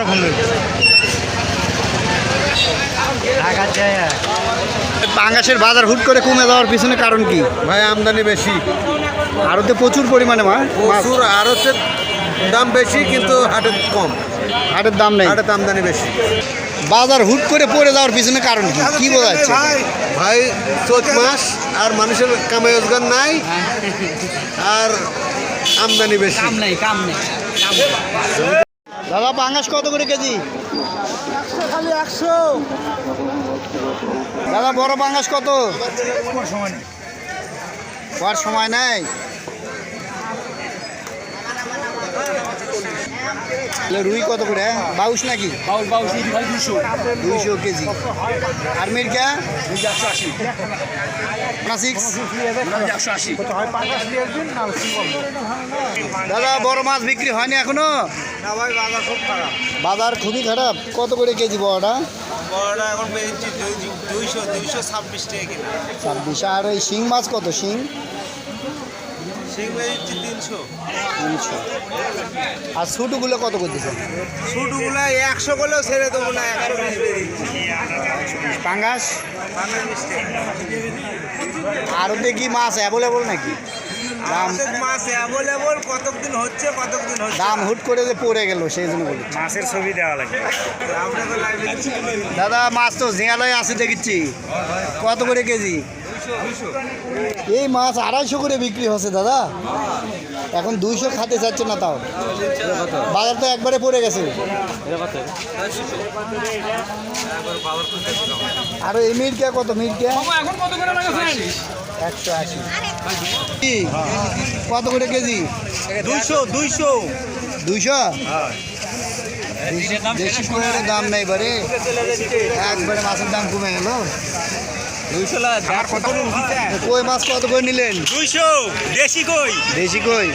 আবার পাঙ্গাসের বাজার হুট করে কমে যাওয়ার পিছনে কারণ কি? ভাই আমদানি বেশি। আরতে প্রচুর পরিমাণে মাছ প্রচুর আর দাম বেশি কিন্তু হাটের কম। হাটের দাম নেই। হাটের আমদানি বেশি। বাজার হুট করে পড়ে যাওয়ার পিছনে কারণ কি? কি বোঝাচ্ছে ভাই চোদ্দ মাস আর মানুষের কামাই রোজগার নাই আর আমদানি বেশি। দাদা পাঙ্গাস কত করে কেজি? খালি একশো। দাদা বড় পাঙ্গাস কত? হওয়ার সময় নেই। রুই কত করে হ্যাঁ? বাউশ নাকি? দুশো দুইশো। কেজি। আর মির্কা একশো আশি। দাদা বড় মাছ বিক্রি হয়নি এখনও? বাজার খুবই খারাপ? কত করে কেজি বড়টা? বড়টা এখন দুইশো দুইশো ছাব্বিশ টাকা কিনা ছাব্বিশ। আর ওই শিং মাছ কত শিং? তিনশো। তিনশো। আর ছোটোগুলো কত করতেছে ছোটগুলা একশো করলেও ছেড়ে দেবো না একশো বিশ পাঙ্গাস? আরও দেখি মাছ অ্যাভেলেবল নাকি? দাম মাছ অ্যাভেলেবল কতদিন হচ্ছে কতদিন হচ্ছে দাম হুট করে যে পড়ে গেল সেই জন্য বলি। মাছের ছবি দেওয়া লাগে। দাদা মাছ তো ঝিঙালয় আছে দেখিচ্ছি। কত করে কেজি? এই মাছ আড়াইশো করে বিক্রি হচ্ছে দাদা। এখন দুইশো খাতে চাচ্ছে না তাও। বাজার তো একবারে পড়ে গেছে। আর এই মিরকা কত মিরকা? এখন কত করে লাগাছেন একশো আশি? কত করে কেজি? দুইশো দুইশো। দুইশো? দেশি কোয়ের দাম নেই বারে একবারে মাছের দাম কমে গেল। কত কই মাছ কত করে নিলেন? দুইশো দেশি কই? দেশি কই?